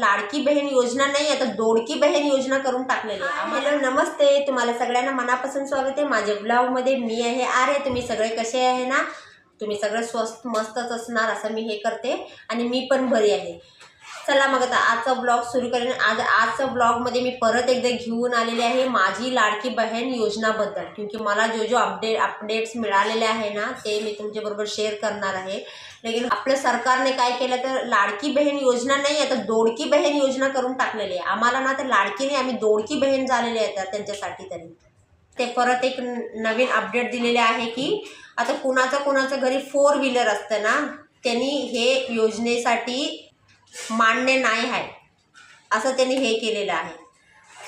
लाडकी बहीण योजना नाही आता दोडकी बहीण योजना करून टाकलेली आहे. आम्हाला नमस्ते तुम्हाला सगळ्यांना मनापासून स्वागत आहे. माझ्या ब्लॉगमध्ये मी आहे आरे तुम्ही सगळे कसे आहे ना? तुम्ही सगळे स्वस्त मस्तच असणार असं मी हे करते. आणि मी पण बरी आहे. चला मग आता आजचा ब्लॉग सुरू करेन. आज आजच्या ब्लॉगमध्ये मी परत एकदा घेऊन आलेले आहे माझी लाडकी बहीण योजनाबद्दल. क्योंकि मला जो जो अपडेट अपडेट्स मिळालेले आहे ना ते मी तुमच्याबरोबर शेअर करणार आहे. लेकिन आपल्या सरकारने काय केलं तर लाडकी बहीण योजना नाही आता दोडकी बहीण योजना करून टाकलेली आहे. आम्हाला ना तर लाडकी नाही आम्ही दोडकी बहीण झालेली आहे तर त्यांच्यासाठी तरी. ते परत एक नवीन अपडेट दिलेले आहे की आता कुणाचं कुणाचं घरी फोर व्हीलर असतं ना त्यांनी हे योजनेसाठी मान्य नाही आहे. असं त्यांनी हे केलेलं आहे.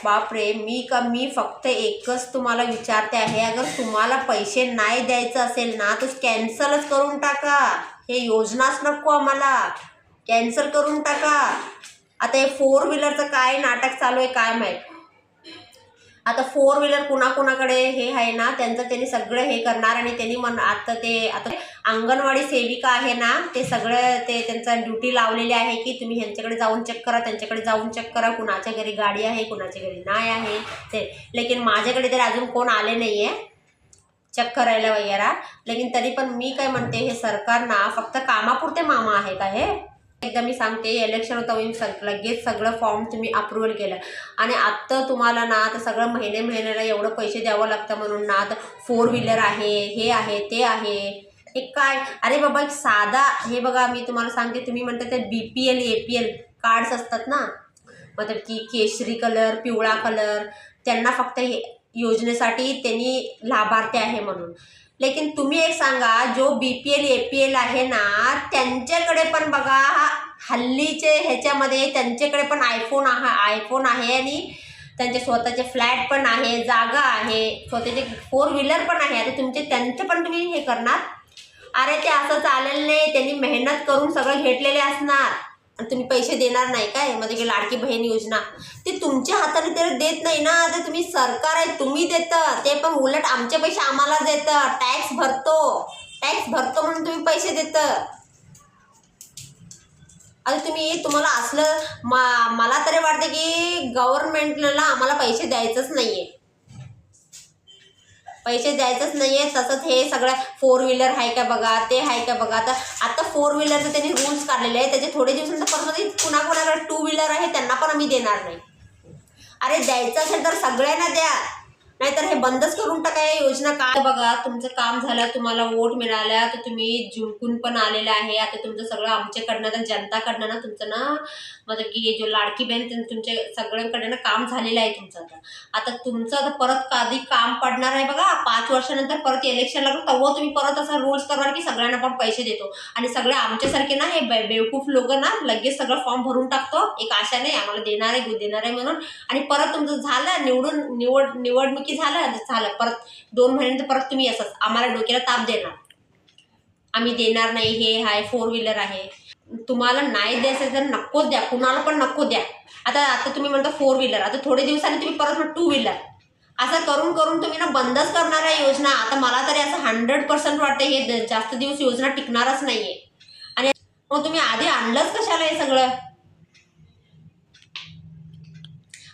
बापरे मी का मी फक्त एकच तुम्हाला विचारते आहे अगर तुम्हाला पैसे नाही द्यायचं असेल ना तर कॅन्सलच करून टाका. हे योजनाच नको आम्हाला. कॅन्सल करून टाका. आता हे फोर व्हीलरचं काय नाटक चालू आहे काय माहीत? आता फोर व्हीलर कुणाकुणाकडे हे आहे ना त्यांचं त्यांनी सगळं हे करणार आणि त्यांनी मन आता ते आता अंगणवाडी सेविका आहे ना ते सगळं ते त्यांचा ड्युटी लावलेली आहे की तुम्ही ह्यांच्याकडे जाऊन चेक करा त्यांच्याकडे जाऊन चेक करा कुणाच्या घरी गाडी आहे कुणाच्या घरी नाही आहे ते लेकिन माझ्याकडे तरी अजून कोण आले नाही आहे चेक करायला वगैरे. लेकिन तरी पण मी काय म्हणते हे सरकार ना फक्त कामापुरते मामा आहे. का हे एकदा मी सांगते इलेक्शन होतं मी सग लगेच सगळं फॉर्म तुम्ही अप्रुव्हल केलं. आणि आत्ता तुम्हाला ना तर सगळं महिने महिन्याला एवढं पैसे द्यावं लागतं म्हणून ना आता फोर व्हीलर आहे हे आहे ते आहे. एक काय अरे बाबा एक साधा हे बघा मी तुम्हाला सांगते तुम्ही म्हणता ते B P L A P L cards असतात ना? मतलब की केशरी कलर पिवळा कलर त्यांना फक्त हे योजनेसाठी त्यांनी लाभार्थी आहे म्हणून. लेकिन तुम्ही एक सांगा जो B P L A P L आहे ना त्यांच्याकडे पण बघा हल्लीचे ह्याच्यामध्ये त्यांच्याकडे पण आयफोन आहे आयफोन आहे आणि त्यांचे स्वतःचे फ्लॅट पण आहे जागा आहे स्वतःचे फोर व्हीलर पण आहे. आता तुमचे त्यांचे पण तुम्ही हे करणार? अरे ते असं चालेल नाही त्यांनी मेहनत करून सगळं घेतलेले असणार. आणि तुम्ही पैसे देणार नाही काय? म्हणजे की लाडकी बहीण योजना. ते तुमच्या हाताने तर देत नाही ना. तर तुम्ही सरकार आहे तुम्ही देतं. ते पण उलट आमचे पैसे आम्हाला देतं टॅक्स भरतो. टॅक्स भरतो म्हणून तुम्ही पैसे देतं. अरे तुम्ही तुम्हाला असलं मा मला तरी वाटतं की गव्हर्नमेंटला आम्हाला पैसे द्यायचंच नाही आहे पैसे द्यायचंच नाही आहे तसंच हे सगळं फोर व्हीलर आहे का बघा ते आहे का बघा. तर आता फोर व्हीलरचं त्यांनी रूल्स काढलेले आहे त्याचे थोडे दिवसांतर परत कुणा कुणाकडे टू व्हीलर आहे त्यांना पण आम्ही देणार नाही. अरे द्यायचं असेल तर सगळ्यांना द्या. नाहीतर हे बंदच करून टाका या योजना. काय बघा तुमचं काम झालं तुम्हाला वोट मिळाल्या तर तुम्ही झुंकून पण आलेलं आहे. आता तुमचं सगळं आमच्याकडनं तर जनताकडनं ना तुमचं ना मतलब की हे जो लाडकी बहीण तुमच्या सगळ्यांकडनं ना काम झालेलं आहे तुमचं आता. आता तुमचं आता परत कधी काम पडणार आहे बघा पाच वर्षानंतर परत इलेक्शन लागलं तेव्हा तुम्ही परत असा रूल्स करणार की सगळ्यांना पण पैसे देतो. आणि सगळे आमच्यासारखे ना हे बेवकूफ लोक ना लगेच सगळं फॉर्म भरून टाकतो. एक आशा नाही आम्हाला देणार आहे देणार आहे म्हणून. आणि परत तुमचं झालं निवडून निवड निवडणुकी झालं झालं. परत दोन महिन्यानंतर परत तुम्ही असंच. आम्हाला डोक्याला ताप देणार. आम्ही देणार नाही हे आहे फोर व्हीलर आहे. तुम्हाला नाही द्यायचं तर नकोच द्या. कुणाला पण नको द्या. आता आता तुम्ही म्हणता फोर व्हीलर आता थोडे दिवसांनी तुम्ही परत टू व्हीलर असं करून करून तुम्ही ना बंदच करणार आहे योजना. आता मला तरी असं हंड्रेड पर्सेंट वाटते हे जास्त दिवस योजना टिकणारच नाही आहे आणि मग तुम्ही आधी आणलंच कशाला हे सगळं?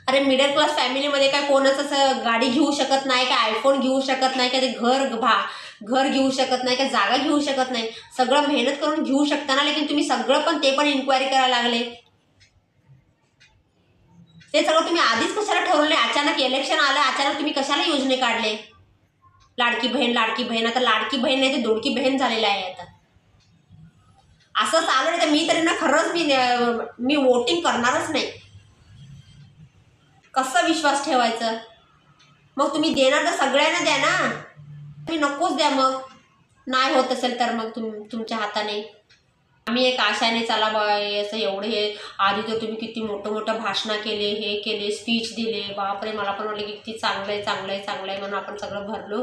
अरे मिडल क्लास फॅमिलीमध्ये काय कोणच असं गाडी घेऊ शकत नाही का आयफोन घेऊ शकत नाही का ते घर भा घर घेऊ शकत नाही का जागा घेऊ शकत नाही. सगळं मेहनत करून घेऊ शकता ना लेकिन तुम्ही सगळं पण ते पण इन्क्वायरी करायला लागले. ते सगळं तुम्ही आधीच कशाला ठरवले? अचानक इलेक्शन आलं अचानक तुम्ही कशाला योजने काढले? लाडकी बहीण लाडकी बहीण आता लाडकी बहीण नाही ते दोडकी बहीण झालेली आहे आता. असं चालू नाही तर मी तरी ना खरंच मी मी वोटिंग करणारच नाही. कसा विश्वास ठेवायचा? मग तुम्ही देणार तर सगळ्यांना द्या ना. तुम्ही नकोच द्या मग. नाही होत असेल तर मग तुम तुमच्या हाताने. आम्ही एक आशाने चला बा असं एवढे हे आधी तर तुम्ही किती मोठं मोठं भाषणं केले हे केले स्पीच दिले. बापरे मला पण वाटलं की किती चांगलं आहे चांगलं आहे चांगलं आहे म्हणून आपण सगळं भरलो.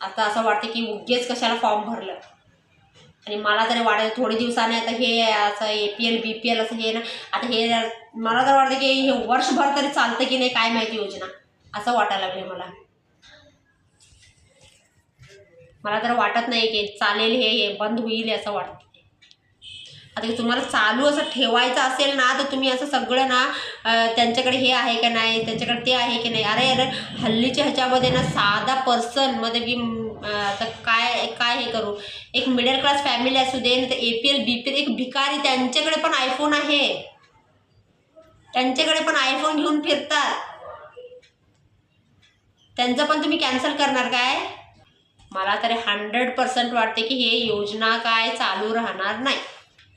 आता असं वाटतं की उगेच कशाला फॉर्म भरलं. आणि मला तरी वाटत थोडे दिवसाने आता हे असं A P L B P L असं हे ना आता हे मला तर वाटतं की हे वर्षभर तरी चालतं की नाही काय माहिती योजना असं वाटायला लागले मला. मला तर वाटत नाही की चालेल हे हे बंद होईल असं वाटतं. आता तुम्हाला चालू असं ठेवायचं असेल ना तर तुम्ही असं सगळं ना त्यांच्याकडे हे आहे का नाही त्यांच्याकडे ते आहे की नाही? अरे अरे हल्लीच्या ह्याच्यामध्ये ना साधा पर्सनमध्ये बी आता काय काय हे करू? एक मिडल क्लास फॅमिली असू दे तर A P L B P L एक भिकारी त्यांच्याकडे पण आयफोन आहे. त्यांच्याकडे पण आयफोन घेऊन फिरतात. त्यांचं पण तुम्ही कॅन्सल करणार काय? मला तरी हंड्रेड पर्सेंट वाटते की हे योजना काय चालू राहणार नाही.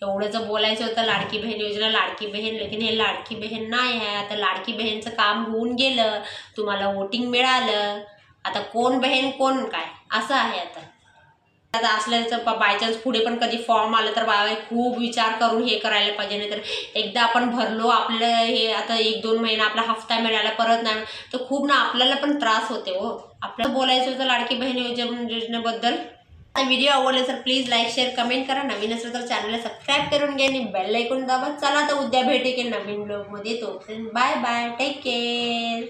एवढं जर बोलायचं होतं लाडकी बहीण योजना लाडकी बहीण लेकिन हे लाडकी बहीण नाही आहे. आता लाडकी बहीणचं काम होऊन गेलं तुम्हाला वोटिंग मिळालं. आता कोण बहीण कोण काय? असं आहे आता. आता असल्याचं बायचान्स पुढे पण कधी फॉर्म आलं तर बाबा खूप विचार करून हे करायला पाहिजे. नाही तर एकदा आपण भरलो आपलं हे आता एक दोन महिना आपला हफ्ता मिळाला परत नाही. तर खूप ना आपल्याला पण त्रास होते हो. आपल्याला बोलायचं होतं लाडकी बहीण योजना योजनेबद्दल. व्हिडिओ आवडले तर प्लीज लाईक शेअर कमेंट करा. नवीन असेल तर चॅनलला सबस्क्राईब करून घ्या आणि बेल ऐकून दाबा. चला तर उद्या भेटे की नवीन ब्लॉगमध्ये तो बाय बाय टेक केअर